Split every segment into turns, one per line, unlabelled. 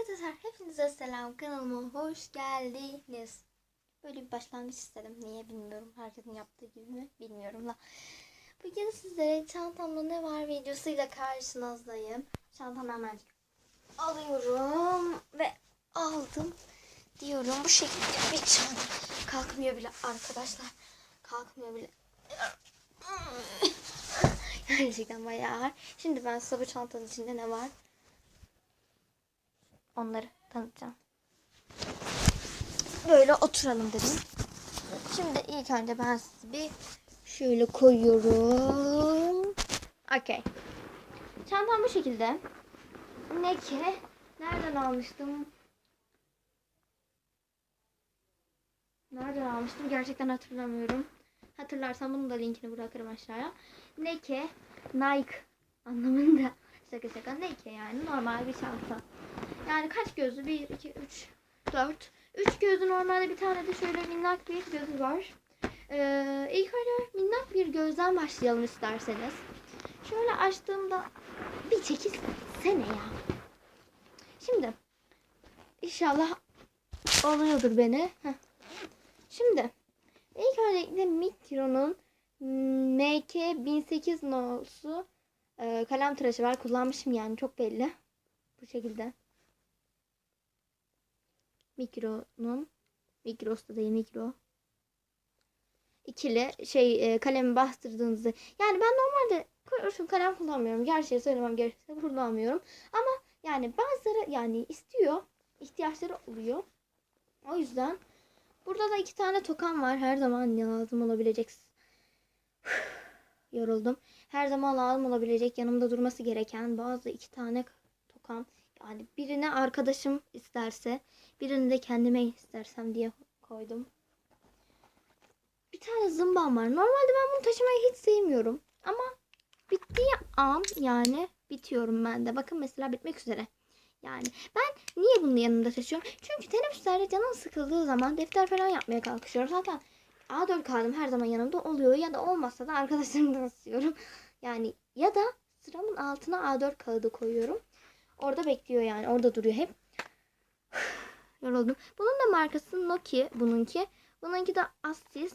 Arkadaşlar hepinize selam kanalıma hoş geldiniz. Böyle bir başlangıç istedim. Niye bilmiyorum. Herkesin yaptığı gibi mi bilmiyorum da. Bugün sizlere çantamda ne var videosuyla karşınızdayım. Çantamı hemen alıyorum ve aldım diyorum. Bu şekilde bir çanta. Kalkmıyor bile arkadaşlar. Kalkmıyor bile. Gerçekten bayağı ağır. Şimdi ben size bu çantanın içinde ne var onları tanıtacağım. Böyle oturalım dedim. Şimdi ilk önce ben sizi bir şöyle koyuyorum. Okey. Çantam bu şekilde. Ne ki? Nereden almıştım? Nereden almıştım? Gerçekten hatırlamıyorum. Hatırlarsam bunun da linkini bırakırım aşağıya. Nike, Nike anlamında. Şaka şaka Nike yani normal bir çanta. Yani kaç gözlü? 1, 2, 3, 4. 3 gözlü normalde bir tane de şöyle minnak bir gözü var. Ee, ilk önce minnak bir gözden başlayalım isterseniz. Şöyle açtığımda bir çekiz sene ya. Şimdi inşallah oluyordur beni. Heh. Şimdi ilk öncelikle Micron'un MK 1008 nolu e, kalem tıraşı var. Kullanmışım yani çok belli. Bu şekilde. Mikro'nun Mikros da değil mikro. İkili şey e, kalemi bastırdığınızda yani ben normalde kurşun kalem kullanmıyorum. Gerçeği söylemem gerekirse kullanmıyorum. Ama yani bazıları yani istiyor. ihtiyaçları oluyor. O yüzden burada da iki tane tokam var. Her zaman lazım olabilecek. Yoruldum. Her zaman lazım olabilecek yanımda durması gereken bazı iki tane tokam. Yani birine arkadaşım isterse birini de kendime istersem diye koydum. Bir tane zımbam var. Normalde ben bunu taşımayı hiç sevmiyorum. Ama bittiği an yani bitiyorum ben de. Bakın mesela bitmek üzere. Yani ben niye bunu yanımda taşıyorum? Çünkü teneffüslerde canım sıkıldığı zaman defter falan yapmaya kalkışıyorum. Zaten A4 kağıdım her zaman yanımda oluyor ya da olmazsa da arkadaşlarımdan asıyorum. Yani ya da sıramın altına A4 kağıdı koyuyorum. Orada bekliyor yani. Orada duruyor hep. Yoruldum. Bunun da markası Nokia bununki. Bununki de Asus.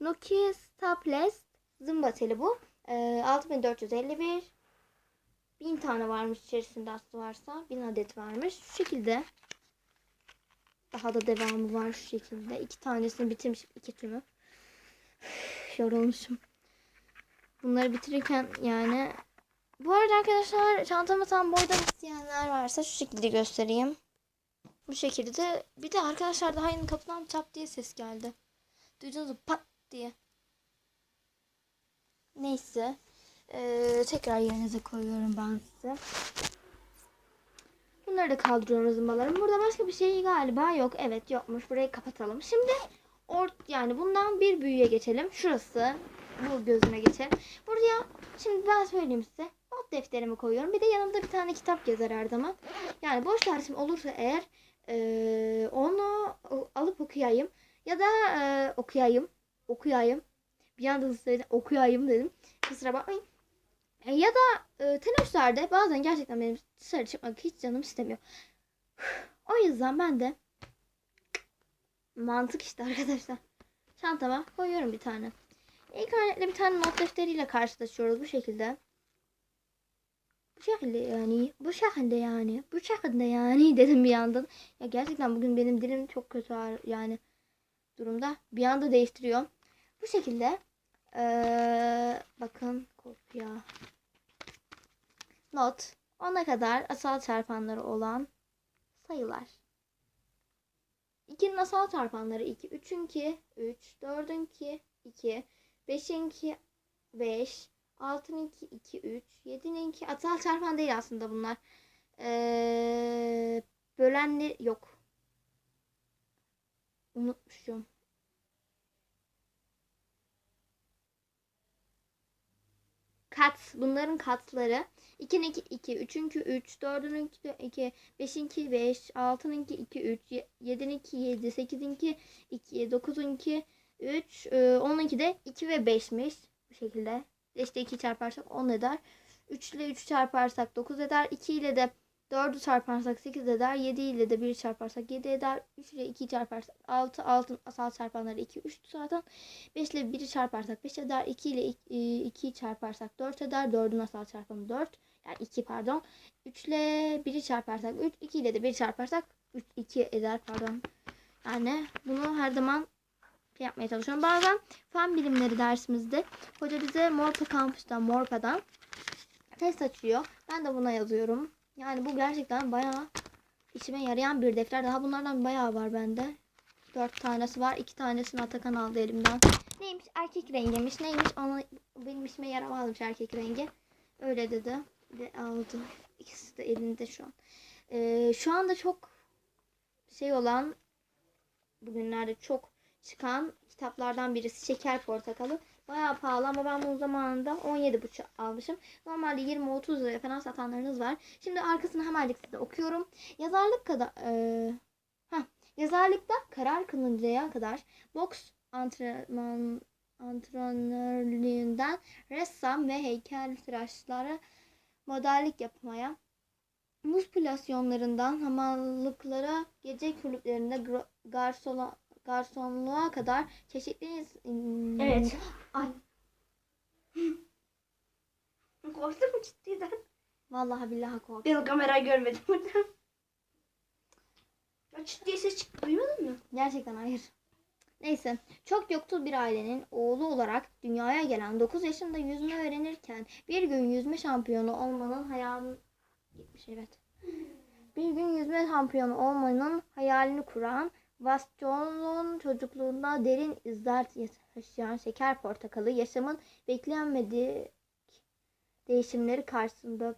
Nokia Stapless zımba teli bu. Ee, 6451 1000 tane varmış içerisinde aslı varsa. 1000 adet varmış. Şu şekilde. Daha da devamı var şu şekilde. İki tanesini bitirmişim. iki tümü. Yorulmuşum. Bunları bitirirken yani bu arada arkadaşlar çantamı tam boydan isteyenler varsa şu şekilde göstereyim. Bu şekilde. Bir de arkadaşlar daha yeni kapıdan çap diye ses geldi. Duydunuz mu? Pat diye. Neyse. Ee, tekrar yerinize koyuyorum ben size. Bunları da kaldırıyorum zımbalarım. Burada başka bir şey galiba yok. Evet yokmuş. Burayı kapatalım. Şimdi ort yani bundan bir büyüye geçelim. Şurası. Bu gözüne geçelim. Buraya şimdi ben söyleyeyim size. Defterimi koyuyorum. Bir de yanımda bir tane kitap gezer her zaman. Yani boş dersim olursa eğer ee, onu alıp okuyayım. Ya da e, okuyayım. Okuyayım. Bir anda hızlı. Okuyayım dedim. Kusura bakmayın. E, ya da e, teneffüslerde bazen gerçekten benim dışarı çıkmak hiç canım istemiyor. O yüzden ben de mantık işte arkadaşlar. Çantama koyuyorum bir tane. İlk örnekle bir tane not defteriyle karşılaşıyoruz bu şekilde. Bu şekilde yani. Bu şekilde yani. Bu şekilde yani dedim bir yandan. Ya gerçekten bugün benim dilim çok kötü yani durumda. Bir anda değiştiriyor. Bu şekilde ee, bakın kopya not ona kadar asal çarpanları olan sayılar. 2'nin asal çarpanları 2, 3'ün 2, 3, 4'ün 2, 2, 5'in 2, 5, 6'nın 2, 2, 3, 7'nin 2. Asal çarpan değil aslında bunlar. Ee, bölenli yok. Unutmuşum. Kat. Bunların katları. 2'nin 2, 2, 3'ün 2, 3, 4'ün 2, 2, 5'in 2, 5, 6'nın 2, 2, 3, 7'nin 2, 7, 8'in 2, 2, 9'un 2, 3, 10'un 2 de 2 ve 5'miş. Bu şekilde. İşte 2 çarparsak 10 eder. 3 ile 3 çarparsak 9 eder. 2 ile de 4'ü çarparsak 8 eder. 7 ile de 1 çarparsak 7 eder. 3 ile 2 çarparsak 6. 6 asal çarpanları 2. 3 zaten. 5 ile 1'i çarparsak 5 eder. 2 ile 2'yi çarparsak 4 eder. 4'ün asal çarpanı 4. Yani 2 pardon. 3 ile 1'i çarparsak 3. 2 ile de 1'i çarparsak 3, 2 eder pardon. Yani bunu her zaman yapmaya çalışıyorum. Bazen fen bilimleri dersimizde hoca bize Morpa kampüsten Morpa'dan test açıyor. Ben de buna yazıyorum. Yani bu gerçekten bayağı işime yarayan bir defter. Daha bunlardan bayağı var bende. Dört tanesi var. iki tanesini Atakan aldı elimden. Neymiş? Erkek rengiymiş. Neymiş? Ona benim işime yaramazmış erkek rengi. Öyle dedi. Ve aldı. İkisi de elinde şu an. Ee, şu anda çok şey olan bugünlerde çok çıkan kitaplardan birisi Şeker Portakalı. Bayağı pahalı ama ben bunun zamanında 17,5 almışım. Normalde 20-30 liraya falan satanlarınız var. Şimdi arkasını hemencik size okuyorum. Yazarlık kadar e, heh, yazarlıkta karar kılıncaya kadar boks antrenman antrenörlüğünden ressam ve heykeltıraşlara modellik yapmaya muspülasyonlarından hamallıklara, gece kulüplerinde garsona, garsonluğa kadar çeşitli
Evet.
Ay
Korktun mu ciddiden?
vallahi billahi korktum.
Ben o kamerayı görmedim burada. Ya çıt diye ses çıktı duymadın mı?
Gerçekten hayır. Neyse. Çok yoksul bir ailenin oğlu olarak dünyaya gelen 9 yaşında yüzme öğrenirken bir gün yüzme şampiyonu olmanın hayalini gitmiş evet. Bir gün yüzme şampiyonu olmanın hayalini kuran Vascon'un çocukluğunda derin izler taşıyan şeker portakalı yaşamın beklenmedik değişimleri karşısında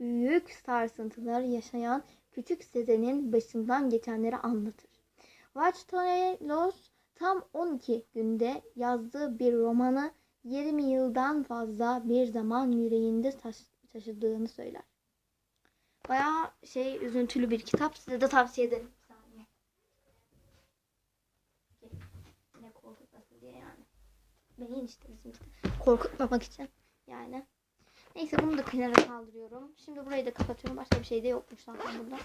büyük sarsıntılar yaşayan küçük Sezen'in başından geçenleri anlatır. Vaçtonelos tam 12 günde yazdığı bir romanı 20 yıldan fazla bir zaman yüreğinde taş- taşıdığını söyler. Bayağı şey üzüntülü bir kitap. Size de tavsiye ederim. Bir saniye. Ne korkutmasın diye yani. Beyin işte bizim işte. Korkutmamak için yani. Neyse bunu da kenara kaldırıyorum. Şimdi burayı da kapatıyorum. Başka bir şey de yokmuş zaten burada.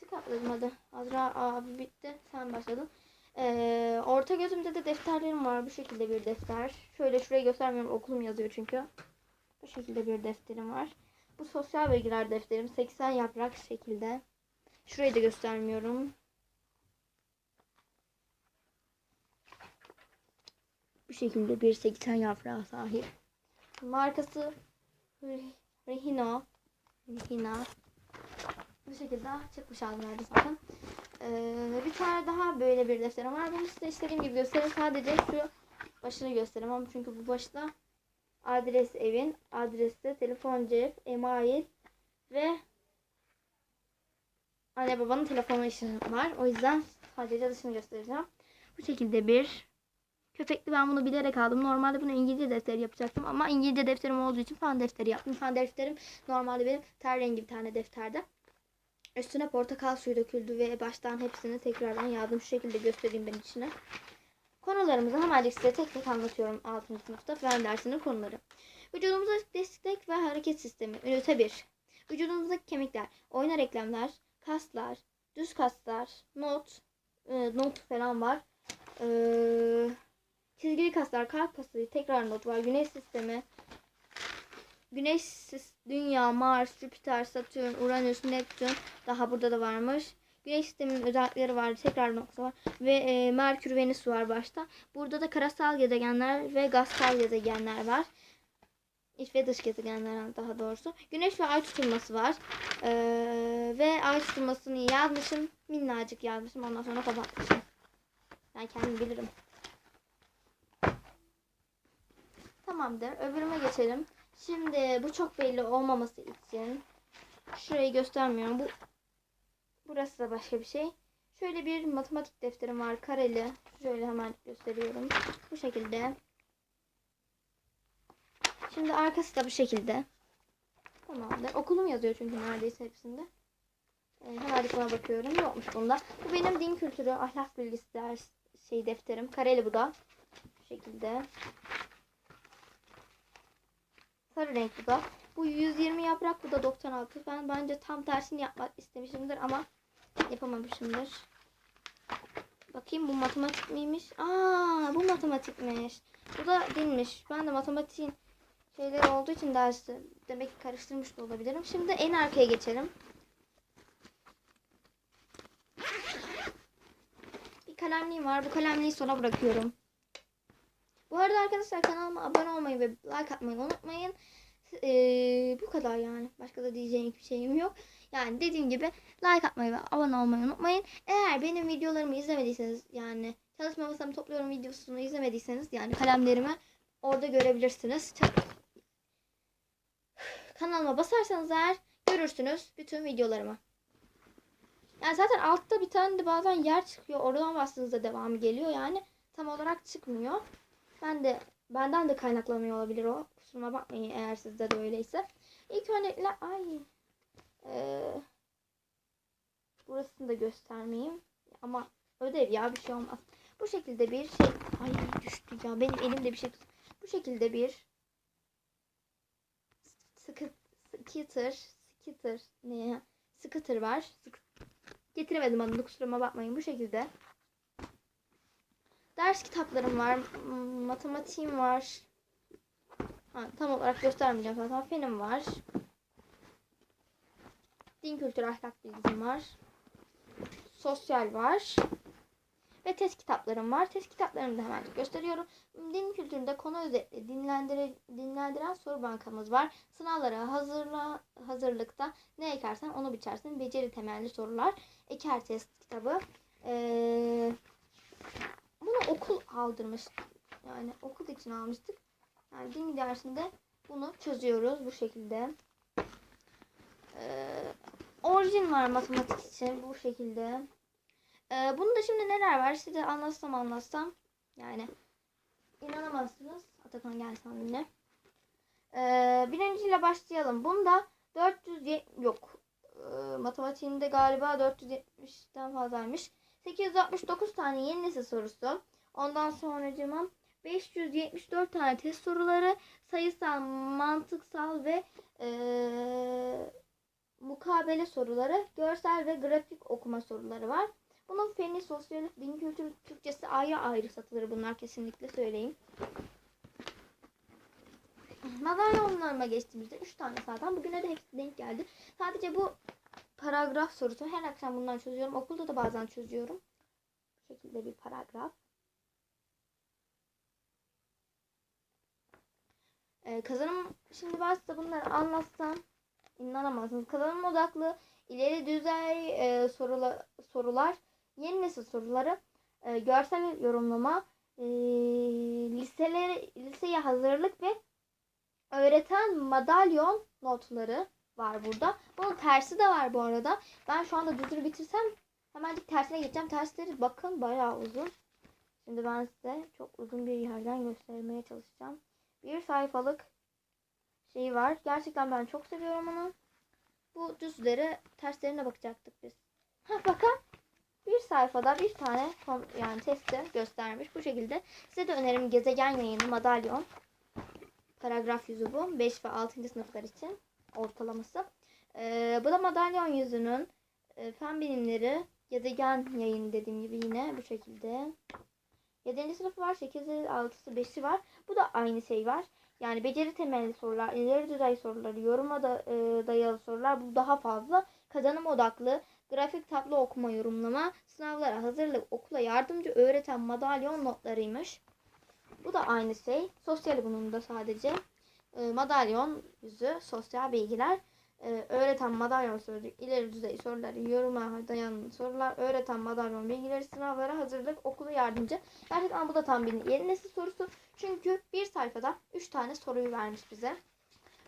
Sık atladım hadi. Azra abi bitti. Sen başladın. Ee, orta gözümde de defterlerim var. Bu şekilde bir defter. Şöyle şuraya göstermiyorum. Okulum yazıyor çünkü. Bu şekilde bir defterim var. Bu sosyal bilgiler defterim. 80 yaprak şekilde. Şurayı da göstermiyorum. Bu şekilde bir 80 yaprağa sahip. Markası Re- Rehino. Rehina. Bu şekilde çıkmış aldılardı zaten. Ee, bir tane daha böyle bir defterim var. Bunu size istediğim gibi göstereyim. Sadece şu başını göstereyim ama çünkü bu başta adres evin, adreste telefon cep, email ve anne babanın telefonu işi var. O yüzden sadece dışını göstereceğim. Bu şekilde bir köpekli ben bunu bilerek aldım. Normalde bunu İngilizce defteri yapacaktım ama İngilizce defterim olduğu için fen defteri yaptım. Fen defterim normalde benim ter rengi bir tane defterde. Üstüne portakal suyu döküldü ve baştan hepsini tekrardan yazdım. Şu şekilde göstereyim ben içine. Konularımızı hemencik size tek tek anlatıyorum 6. sınıfta fen dersinin konuları. Vücudumuza destek ve hareket sistemi. Ünite 1. Vücudumuzdaki kemikler, oynar eklemler, kaslar, düz kaslar, not, e, not falan var. Ee, çizgili kaslar, kalp kası, tekrar not var. Güneş sistemi, Güneş, Dünya, Mars, Jüpiter, Satürn, Uranüs, Neptün. Daha burada da varmış. Güneş sisteminin özellikleri var. Tekrar nokta var. Ve e, Merkür, Venüs var başta. Burada da karasal gezegenler ve gazsal gezegenler var. İç ve dış gezegenler daha doğrusu. Güneş ve ay tutulması var. Ee, ve ay tutulmasını yazmışım. Minnacık yazmışım. Ondan sonra kapatmışım. Ben kendim bilirim. Tamamdır. Öbürüme geçelim. Şimdi bu çok belli olmaması için şurayı göstermiyorum. Bu burası da başka bir şey. Şöyle bir matematik defterim var kareli. Şöyle hemen gösteriyorum. Bu şekilde. Şimdi arkası da bu şekilde. Tamamdır. Okulum yazıyor çünkü neredeyse hepsinde. Ee, hemen buna bakıyorum. Yokmuş bunda. Bu benim din kültürü, ahlak bilgisi ders şey defterim. Kareli bu da. Bu şekilde. Sarı renk bu da. Bu 120 yaprak bu da 96. Ben bence tam tersini yapmak istemişimdir ama yapamamışımdır. Bakayım bu matematik miymiş? Aa bu matematikmiş. Bu da dinmiş. Ben de matematiğin şeyleri olduğu için dersi demek ki karıştırmış da olabilirim. Şimdi en arkaya geçelim. Bir kalemliğim var. Bu kalemliği sona bırakıyorum. Bu arada arkadaşlar kanalıma abone olmayı ve like atmayı unutmayın. Ee, bu kadar yani. Başka da diyeceğim hiçbir şeyim yok. Yani dediğim gibi like atmayı ve abone olmayı unutmayın. Eğer benim videolarımı izlemediyseniz yani çalışma masamı topluyorum videosunu izlemediyseniz yani kalemlerimi orada görebilirsiniz. Ç- Kanalıma basarsanız eğer görürsünüz bütün videolarımı. Yani zaten altta bir tane de bazen yer çıkıyor. Oradan bastığınızda devamı geliyor. Yani tam olarak çıkmıyor. Ben de benden de kaynaklanıyor olabilir o. Kusuruma bakmayın eğer sizde de öyleyse. İlk örnekle ay ee, burasını da göstermeyeyim. Ama ödev ya bir şey olmaz. Bu şekilde bir şey ay düştü ya benim elimde bir şey tut- Bu şekilde bir skitter skitter ne? Skitter var. Sık- Getiremedim adını kusuruma bakmayın bu şekilde. Ders kitaplarım var. m- Matematiğim var. Ha, tam olarak göstermeyeceğim zaten. Fenim var. Din kültürü ahlak bilgim var. Sosyal var. Ve test kitaplarım var. Test kitaplarımı da hemen gösteriyorum. Din kültüründe konu özetli dinlendire, dinlendiren soru bankamız var. Sınavlara hazırla, hazırlıkta ne ekersen onu biçersin. Beceri temelli sorular. Eker test kitabı. Ee, bunu okul aldırmış. Yani okul için almıştık. Yani din dersinde bunu çözüyoruz bu şekilde. Ee, orijin var matematik için bu şekilde. Ee, bunu da şimdi neler var size anlatsam anlatsam. Yani inanamazsınız. Atakan gel sen benimle. Ee, birinciyle başlayalım. Bunda 400 yok. Ee, matematiğinde galiba 470'ten fazlaymış. 869 tane yeni nesil sorusu. Ondan sonra 574 tane test soruları, sayısal, mantıksal ve eee, mukabele soruları, görsel ve grafik okuma soruları var. Bunun feni, sosyal, din kültürü, Türkçesi ayrı ayrı satılır bunlar kesinlikle söyleyeyim. Madalyonlarıma geçtiğimizde 3 tane zaten. Bugüne de hepsi denk geldi. Sadece bu paragraf sorusu her akşam bundan çözüyorum. Okulda da bazen çözüyorum. Bu şekilde bir paragraf. Ee, kazanım şimdi ben size bunları anlatsam inanamazsınız. Kazanım odaklı ileri düzey e, sorula, sorular, yeni nesil soruları, e, görsel yorumlama, e, liseler, liseye hazırlık ve öğreten madalyon notları var burada. Bunun tersi de var bu arada. Ben şu anda düzgün bitirsem hemencik tersine geçeceğim. Tersleri bakın bayağı uzun. Şimdi ben size çok uzun bir yerden göstermeye çalışacağım. Bir sayfalık şey var. Gerçekten ben çok seviyorum onu. Bu düzleri terslerine bakacaktık biz. Ha bakın. Bir sayfada bir tane yani testi göstermiş. Bu şekilde. Size de önerim gezegen yayını madalyon. Paragraf yüzü bu. 5 ve 6. sınıflar için ortalaması. Ee, bu da madalyon yüzünün e, fen bilimleri gezegen yayını dediğim gibi yine bu şekilde. 7. sınıfı var, 8'i, 6'sı, 5'i var. Bu da aynı şey var. Yani beceri temelli sorular, ileri düzey soruları, yoruma da, e, dayalı sorular bu daha fazla. Kazanım odaklı, grafik tablo okuma yorumlama, sınavlara hazırlık, okula yardımcı öğreten madalyon notlarıymış. Bu da aynı şey. Sosyal bunun da sadece. E, madalyon yüzü, sosyal bilgiler, e, öğreten madalyon sözlük, ileri düzey soruları, yoruma dayanan sorular, öğreten madalyon bilgileri, sınavlara hazırlık, okula yardımcı. Gerçekten bu da tam bir yeni nesil sorusu. Çünkü bir sayfada 3 tane soruyu vermiş bize.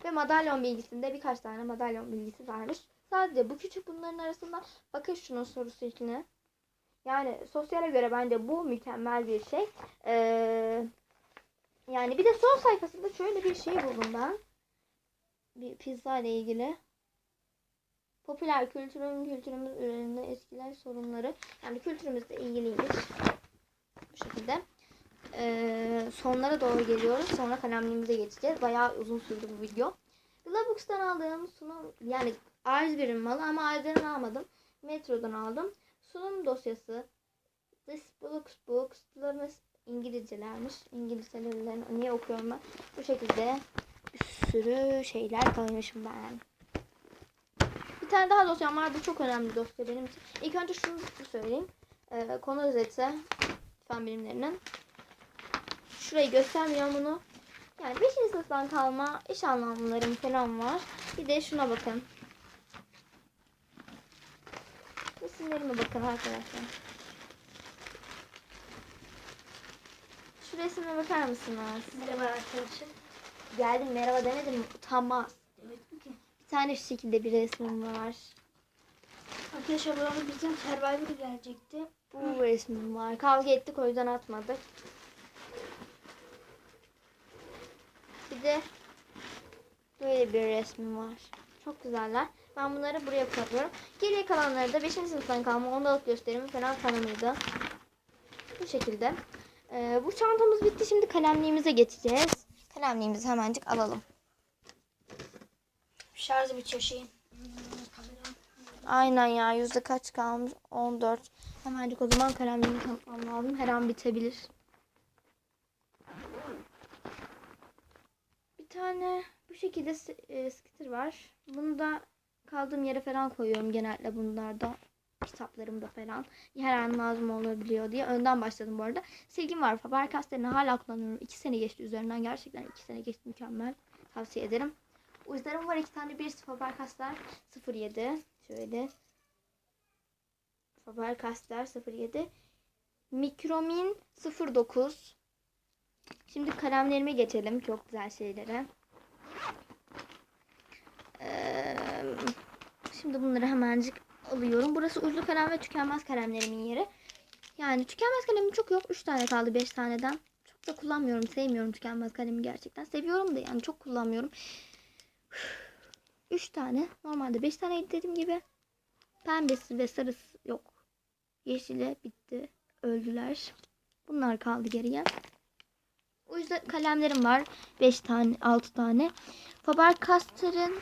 Ve madalyon bilgisinde birkaç tane madalyon bilgisi vermiş. Sadece bu küçük bunların arasında bakın şunun sorusu içine. Yani sosyale göre bence bu mükemmel bir şey. Ee, yani bir de son sayfasında şöyle bir şey buldum ben. Bir pizza ile ilgili. Popüler kültürün kültürümüz üzerinde eskiler sorunları. Yani kültürümüzle ilgiliymiş. Bu şekilde. e, sonlara doğru geliyoruz. Sonra kalemliğimize geçeceğiz. Bayağı uzun sürdü bu video. Glabooks'tan aldığım sunum yani A101'in malı ama A101'in almadım. Metro'dan aldım. Sunum dosyası This Books Books'ların İngilizcelermiş. İngilizcelerini niye okuyorum ben? Bu şekilde bir sürü şeyler koymuşum ben. Bir tane daha dosyam var. Bu çok önemli dosya benim için. İlk önce şunu söyleyeyim. Ee, konu özeti fen bilimlerinin. Şurayı göstermiyorum bunu. Yani 5. sınıftan kalma iş anlamlarım falan var. Bir de şuna bakın. Resimlerime bakın arkadaşlar. Şu resme bakar mısınız?
Merhaba arkadaşlar.
Geldim merhaba demedim mi? Utanmaz.
Demedim ki.
Bir tane şu şekilde bir resmim var.
Arkadaşlar bu arada bizim Survivor gelecekti.
Bu resmim var. Kavga ettik o yüzden atmadık. De böyle bir resmim var. Çok güzeller. Ben bunları buraya koyuyorum. Geriye kalanları da 5. sınıftan kalma ondalık gösterimi falan kanalıydı. Bu şekilde. Ee, bu çantamız bitti. Şimdi kalemliğimize geçeceğiz. Kalemliğimizi hemencik alalım.
Şarjı bitiyor şeyin.
Aynen ya. Yüzde kaç kalmış? 14. Hemencik o zaman kalemliğimi tanıtmam lazım. Her an bitebilir. Tane bu şekilde e, sticker var. Bunu da kaldığım yere falan koyuyorum genelde bunlarda. Kitaplarımda falan. Her an lazım olabiliyor diye. Önden başladım bu arada. Silgim var. Faber-Castell'ini hala kullanıyorum. 2 sene geçti üzerinden. Gerçekten 2 sene geçti. Mükemmel. Tavsiye ederim. Uçlarım var iki tane. Birisi Faber-Castell 07. Şöyle. Faber-Castell 07. Mikromin 09. Şimdi kalemlerime geçelim. Çok güzel şeylere. Ee, şimdi bunları hemencik alıyorum. Burası uçlu kalem ve tükenmez kalemlerimin yeri. Yani tükenmez kalemim çok yok. 3 tane kaldı 5 taneden. Çok da kullanmıyorum. Sevmiyorum tükenmez kalemi gerçekten. Seviyorum da yani çok kullanmıyorum. 3 tane. Normalde 5 tane dediğim gibi. Pembesi ve sarısı yok. Yeşili bitti. Öldüler. Bunlar kaldı geriye. O yüzden kalemlerim var. 5 tane, 6 tane. Faber-Castell'in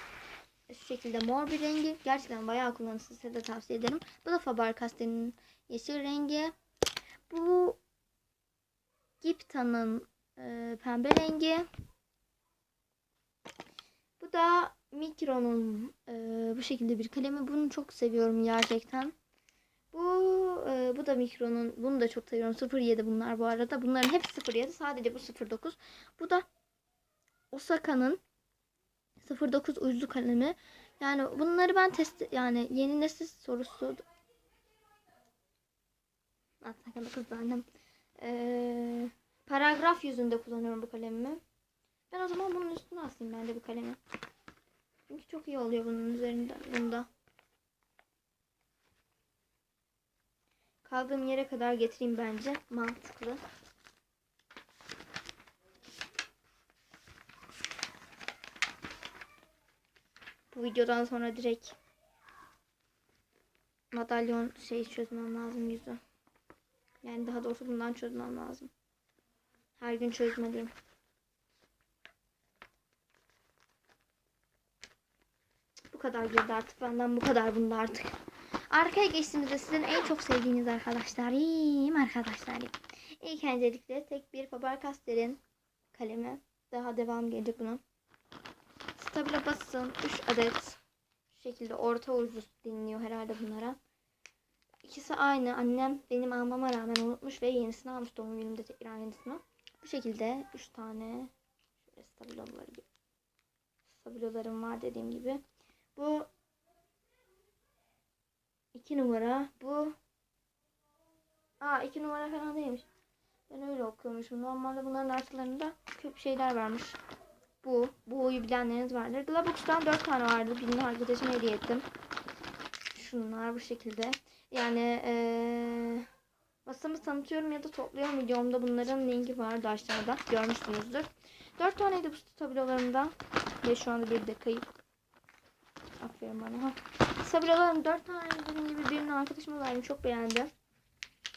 şu şekilde mor bir rengi. Gerçekten bayağı kullanışlı. Size de tavsiye ederim. Bu da Faber-Castell'in yeşil rengi. Bu Gipta'nın e, pembe rengi. Bu da Micron'un e, bu şekilde bir kalemi. Bunu çok seviyorum gerçekten. Bu e, bu da Micron'un. Bunu da çok seviyorum. 07 bunlar bu arada. Bunların hepsi 07. Sadece bu 09. Bu da Osaka'nın 09 uçlu kalemi. Yani bunları ben test yani yeni nesil sorusu Aslında kız annem. Ee, paragraf yüzünde kullanıyorum bu kalemimi. Ben o zaman bunun üstüne asayım ben de bu kalemi. Çünkü çok iyi oluyor bunun üzerinde bunda. Kaldığım yere kadar getireyim bence. Mantıklı. Bu videodan sonra direkt madalyon şey çözmem lazım yüzü. Yani daha doğrusu bundan çözmem lazım. Her gün çözmeliyim. Bu kadar girdi artık. Benden bu kadar bunda artık. Arkaya geçtiğimizde sizin en çok sevdiğiniz arkadaşlarım arkadaşlarım. İlk öncelikle tek bir Faber-Castell'in kalemi. Daha devam gelecek bunun. Stabilo basın 3 adet. Şu şekilde orta ucu deniliyor herhalde bunlara. İkisi aynı. Annem benim almama rağmen unutmuş ve yenisini almış doğum günümde tekrar yenisini. Bu şekilde 3 tane şöyle stabiloları stabilolarım var dediğim gibi. Bu 2 numara. Bu Aa 2 numara falan değilmiş. Ben öyle okuyormuşum. Normalde bunların artılarında kötü şeyler varmış. Bu. Bu oyu bilenleriniz vardır. Glabooks'tan 4 tane vardı. Birini arkadaşıma hediye ettim. Şunlar bu şekilde. Yani ee, masamı tanıtıyorum ya da topluyorum videomda bunların linki vardı aşağıda. Görmüşsünüzdür. 4 taneydi bu stabilolarımdan. Ve şu anda bir de kayıp. Aferin bana. Ha. Stabilolarım 4 tane dediğim gibi birini arkadaşıma verdim. Çok beğendi.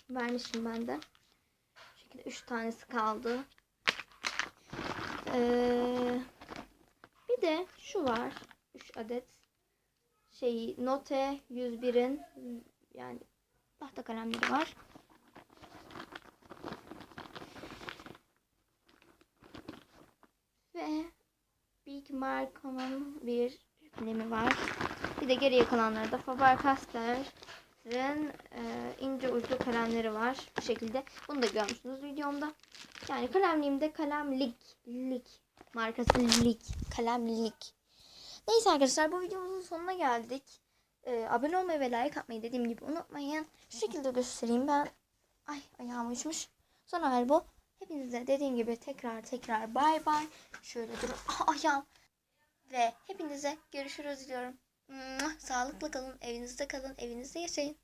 Vermiştim ben de. Şu şekilde 3 tanesi kaldı. Ee, bir de şu var. 3 adet şey Note 101'in yani tahta kalemleri var. Ve Big Marco'nun bir kalemi var. Bir de geriye kalanları da Faber-Castell'in e, ince uçlu kalemleri var. Bu şekilde. Bunu da görmüşsünüz videomda. Yani kalemliğimde kalemlik. Lik. Markası Lik. Kalemlik. Neyse arkadaşlar bu videomuzun sonuna geldik. E, abone olmayı ve like atmayı dediğim gibi unutmayın. Şu şekilde göstereyim ben. Ay ayağım uçmuş. Son hali bu. Hepinize dediğim gibi tekrar tekrar bay bay. Şöyle durun. Ah, ayağım. Ve hepinize görüşürüz diyorum. Mua, Sağlıklı kalın, evinizde kalın, evinizde yaşayın.